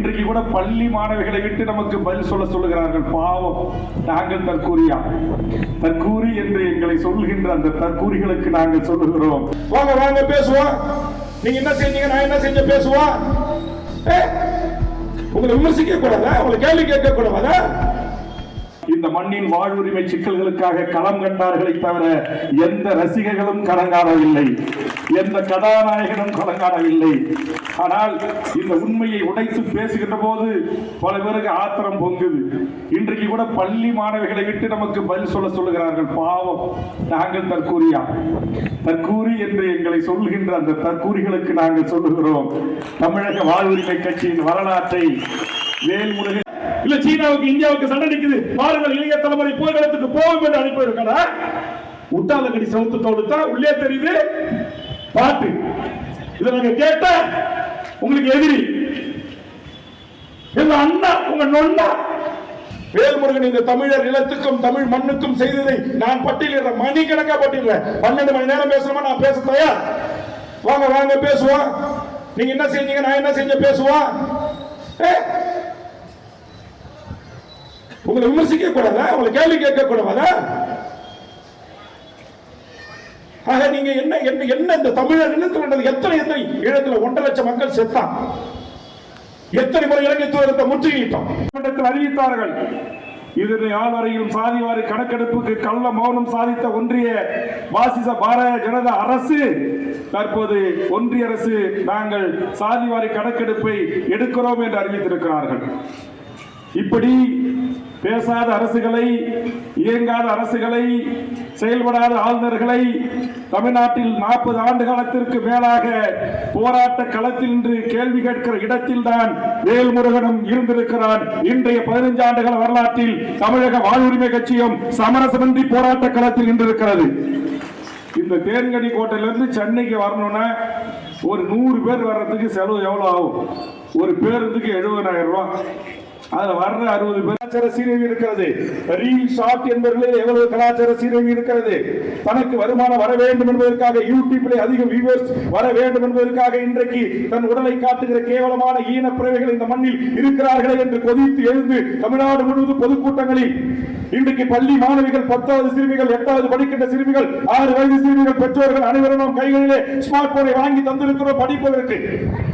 இன்றைக்கு கூட பள்ளி மாணவிகளை விட்டு நமக்கு பதில் சொல்ல சொல்லுகிறார்கள். பாவம். நாங்கள் தற்கூரியா? தற்கூரி என்று எங்களை சொல்கின்ற அந்த தற்கூரிகளுக்கு நாங்கள் சொல்லுகிறோம். வாங்க வாங்க பேசுவோம். நீங்க என்ன செஞ்சீங்க? நான் என்ன செஞ்ச பேசுவோம். உங்களை விமர்சிக்க கூடாதா? உங்களை கேள்வி கேட்க கூடாதா? இந்த மண்ணின் வாழ்வுரிமை சிக்கல்களுக்காக களம் கண்டார்களை தவிர எந்த ரசிகர்களும் கலங்காடவில்லை. எந்த கதாநாயகனும் கலங்காடவில்லை. ஆனால் இந்த உண்மையை உடைத்து பேசுகின்ற போது பல பேருக்கு ஆத்திரம் பொங்குது. இன்றைக்கு கூட பள்ளி மாணவிகளை விட்டு நமக்கு பதில் சொல்ல சொல்லுகிறார்கள். பாவம். நாங்கள் தற்கூரியா? தற்கூரி என்று எங்களை சொல்கின்ற அந்த தற்கூரிகளுக்கு நாங்கள் சொல்லுகிறோம். தமிழக வாழ்வுரிமை கட்சியின் வரலாற்றை வேல்முருகன் இல்ல சீனாவுக்கு இந்தியாவுக்கு சண்டை நிற்குது பாருங்கள் இளைய தலைமுறை போர்க்களத்துக்கு போகும் என்று அனுப்பி இருக்கடா உட்டாலங்கடி சவுத்தத்தோடு தான் உள்ளே தெரியுது. பாட்டு. இதை நாங்க கேட்ட உங்களுக்கு எதிரி எங்க அண்ணா உங்க நொண்ணா வேல்முருகன் இந்த தமிழர் நிலத்துக்கும் தமிழ் மண்ணுக்கும் செய்ததை நான் பட்டியலிடுறேன். மணிக்கணக்கா பட்டியலிடுறேன். பன்னெண்டு மணி நேரம் பேசணுமா? நான் பேச தயார். வாங்க வாங்க பேசுவோம். நீங்க என்ன செஞ்சீங்க? நான் என்ன செஞ்ச பேசுவோம். உங்களை விமர்சிக்க கூடாதா உங்களை கேள்வி கேட்க கூடாதா ஆக நீங்க என்ன என்ன என்ன இந்த தமிழர் இனத்தில் நடந்தது எத்தனை எத்தனை ஈழத்துல ஒன்றரை லட்சம் மக்கள் செத்தான். எத்தனை முறை இலங்கை தூரத்தை முற்றுகையிட்டோம். அறிவித்தார்கள். இதனை ஆள்வரையிலும் சாதிவாரி கணக்கெடுப்புக்கு கள்ள மௌனம் சாதித்த ஒன்றிய வாசிச பாரதிய ஜனதா அரசு தற்போது ஒன்றிய அரசு நாங்கள் சாதிவாரி கணக்கெடுப்பை எடுக்கிறோம் என்று அறிவித்திருக்கிறார்கள். இப்படி பேசாத அரசுகளை இயங்காத அரசுகளை செயல்படாத ஆளுநர்களை தமிழ்நாட்டில் நாற்பது ஆண்டு காலத்திற்கு மேலாக போராட்ட களத்தில் நின்று கேள்வி கேட்கிற இடத்தில் தான் வேல்முருகனும் இருந்திருக்கிறான். இன்றைய பதினைஞ்சு ஆண்டுகால வரலாற்றில் தமிழக வாழ்வுரிமை கட்சியும் சமரசமின்றி போராட்ட களத்தில் நின்றிருக்கிறது. இந்த தேன்கனி கோட்டையிலிருந்து சென்னைக்கு வரணும்னா ஒரு நூறு பேர் வர்றதுக்கு செலவு எவ்வளோ ஆகும்? ஒரு பேருந்துக்கு எழுபதாயிரம் ரூபாய். அதுல வர்ற அறுபது கலாச்சார சீரழிவு இருக்கிறது. ரீல் ஷார்ட் என்பதிலே எவ்வளவு கலாச்சார சீரழிவு இருக்கிறது? தனக்கு வருமானம் வர வேண்டும் என்பதற்காக யூடியூப்ல அதிக வியூவர்ஸ் வர வேண்டும் என்பதற்காக இன்றைக்கு தன் உடலை காட்டுகிற கேவலமான ஈன பிறவைகள் இந்த மண்ணில் இருக்கிறார்களே என்று கொதித்து எழுந்து தமிழ்நாடு முழுவதும் பொதுக்கூட்டங்களில் இன்றைக்கு பள்ளி மாணவிகள் பத்தாவது சிறுமிகள் எட்டாவது படிக்கின்ற சிறுமிகள் ஆறு வயது சிறுமிகள் பெற்றோர்கள் அனைவரும் நம் கைகளிலே ஸ்மார்ட் போனை வாங்கி தந்திருக்கிறோம் படிப்பதற்கு.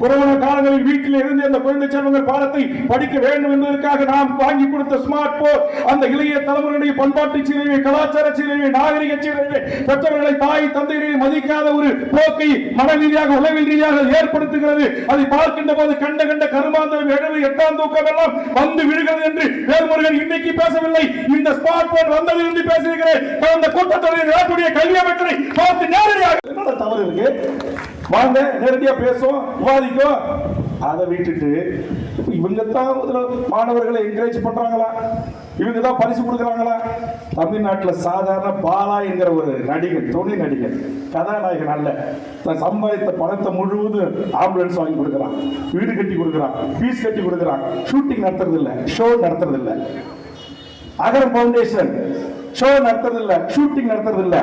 கொரோனா காலங்களில் வீட்டில் இருந்து அந்த குழந்தை செல்வங்கள் பாடத்தை படிக்க வேண்டும் என்று என்பதற்காக நாம் வாங்கி கொடுத்த ஸ்மார்ட் போன் அந்த இளைய தலைமுறையுடைய பண்பாட்டு சீரழிவை கலாச்சார சீரழிவை நாகரிக சீரழிவை பெற்றவர்களை தாய் தந்தையரை மதிக்காத ஒரு போக்கை மன ரீதியாக உளவில் ரீதியாக ஏற்படுத்துகிறது. அதை பார்க்கின்ற போது கண்ட கண்ட கருமாந்தரம் எழுவு எட்டாம் தூக்கம் எல்லாம் வந்து விழுகிறது என்று வேல்முருகன் இன்னைக்கு பேசவில்லை. இந்த ஸ்மார்ட் போன் வந்தது என்று பேசுகிறேன் கடந்த கூட்டத்தொடரில் நாட்டுடைய கல்வி அமைச்சரை பார்த்து நேரடியாக தவறு இருக்கு? வாங்க நேரடியாக பேசுவோம் விவாதிக்கும் அதை விட்டுட்டு இவங்க தான் மாணவர்களை என்கரேஜ் பண்றாங்களா? இவங்க தான் பரிசு கொடுக்குறாங்களா? தமிழ்நாட்டில் சாதாரண பாலா என்கிற ஒரு நடிகர் துணை நடிகர் கதாநாயகன் அல்ல. தன் சம்பாதித்த பணத்தை முழுவதும் ஆம்புலன்ஸ் வாங்கி கொடுக்குறான். வீடு கட்டி கொடுக்குறான். ஃபீஸ் கட்டி கொடுக்குறான். ஷூட்டிங் நடத்துறது இல்லை ஷோ நடத்துறது இல்லை அகரம் ஃபவுண்டேஷன் ஷோ நடத்துறது இல்லை ஷூட்டிங் நடத்துறது இல்லை